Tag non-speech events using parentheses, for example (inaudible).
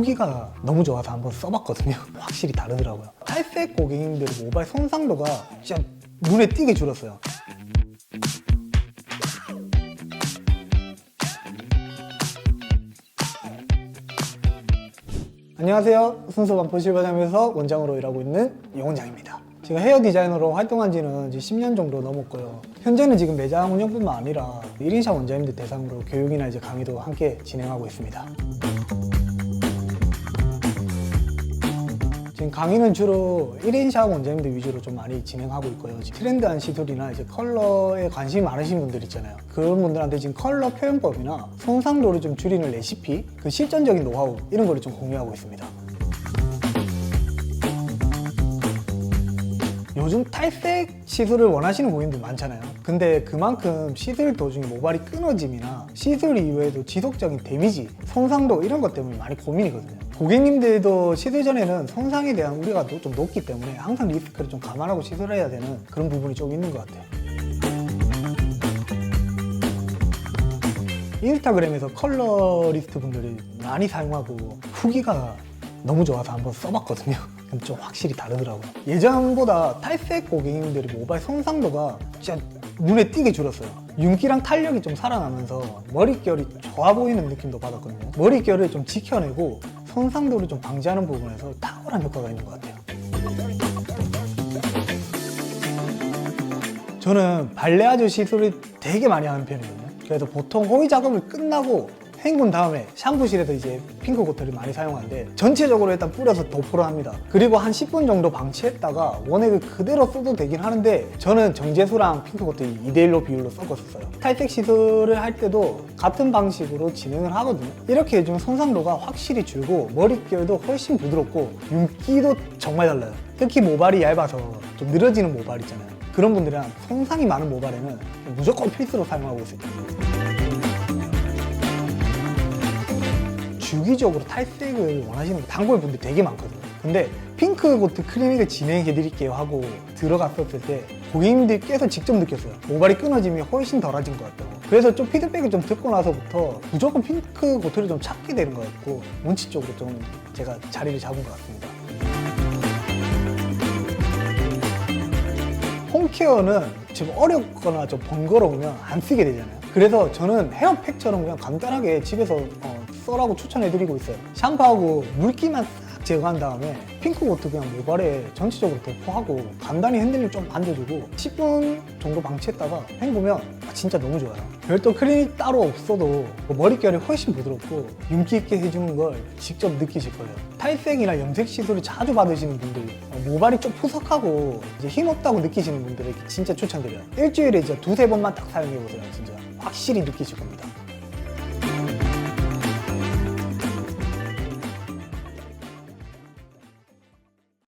후기가 너무 좋아서 한번 써봤거든요. (laughs) 확실히 다르더라고요. 탈색 고객님들 모발 손상도가 진짜 눈에 띄게 줄었어요. 안녕하세요. 순수 반포 실바점에서 원장으로 일하고 있는 이원장입니다. 제가 헤어 디자이너로 활동한 지는 이제 10년 정도 넘었고요. 현재는 지금 매장 운영뿐만 아니라 1인샵 원장님들 대상으로 교육이나 이제 강의도 함께 진행하고 있습니다. 강의는 주로 1인 샵 원장님들 위주로 좀 많이 진행하고 있고요. 트렌드한 시술이나 이제 컬러에 관심이 많으신 분들 있잖아요. 그런 분들한테 지금 컬러 표현법이나 손상도를 좀 줄이는 레시피, 그 실전적인 노하우 이런 거를 좀 공유하고 있습니다. 요즘 탈색 시술을 원하시는 고객님들 많잖아요. 근데 그만큼 시술 도중에 모발이 끊어짐이나 시술 이후에도 지속적인 데미지, 손상도 이런 것 때문에 많이 고민이거든요. 고객님들도 시술 전에는 손상에 대한 우려가 또좀 높기 때문에 항상 리스크를 좀 감안하고 시술해야 되는 그런 부분이 좀 있는 것 같아요. 인스타그램에서 컬러리스트 분들이 많이 사용하고 후기가 너무 좋아서 한번 써봤거든요. 근데 좀 확실히 다르더라고요. 예전보다 탈색 고객님들의 모발 손상도가 진짜 눈에 띄게 줄었어요. 윤기랑 탄력이 좀 살아나면서 머릿결이 좋아 보이는 느낌도 받았거든요. 머릿결을 좀 지켜내고 손상도를 좀 방지하는 부분에서 탁월한 효과가 있는 것 같아요. 저는 발레아주 시술을 되게 많이 하는 편이거든요. 그래서 보통 호의 작업을 끝나고 헹군 다음에 샴푸실에서 이제 핑크 코트를 많이 사용하는데 전체적으로 일단 뿌려서 도포를 합니다. 그리고 한 10분 정도 방치했다가 원액을 그대로 써도 되긴 하는데 저는 정제수랑 핑크 코트 2대1로 비율로 섞었었어요. 탈색 시술을 할 때도 같은 방식으로 진행을 하거든요. 이렇게 해주면 손상도가 확실히 줄고 머릿결도 훨씬 부드럽고 윤기도 정말 달라요. 특히 모발이 얇아서 좀 늘어지는 모발 있잖아요. 그런 분들이랑 손상이 많은 모발에는 무조건 필수로 사용하고 있어요. 주기적으로 탈색을 원하시는 단골 분들 되게 많거든요. 근데 핑크 코트 클리닉을 진행해 드릴게요 하고 들어갔었을 때 고객님들께서 직접 느꼈어요. 모발이 끊어짐이 훨씬 덜해진 것 같다고. 그래서 좀 피드백을 좀 듣고 나서부터 무조건 핑크 코트를 좀 찾게 되는 것 같고 원칙적으로 좀 제가 자리를 잡은 것 같습니다. 홈케어는 지금 어렵거나 좀 번거로우면 안 쓰게 되잖아요. 그래서 저는 헤어팩처럼 그냥 간단하게 집에서 어, 써라고 추천해드리고 있어요. 샴푸하고 물기만 싹 제거한 다음에 핑크 코트 그냥 모발에 전체적으로 도포하고 간단히 핸들링 좀 반겨주고 10분 정도 방치했다가 헹구면 아, 진짜 너무 좋아요. 별도 클리닉 따로 없어도 뭐 머릿결이 훨씬 부드럽고 윤기 있게 해주는 걸 직접 느끼실 거예요. 탈색이나 염색 시술을 자주 받으시는 분들 어, 모발이 좀 푸석하고 이제 힘없다고 느끼시는 분들에게 진짜 추천드려요. 일주일에 이제 두세 번만 딱 사용해보세요. 진짜 확실히 느끼실 겁니다.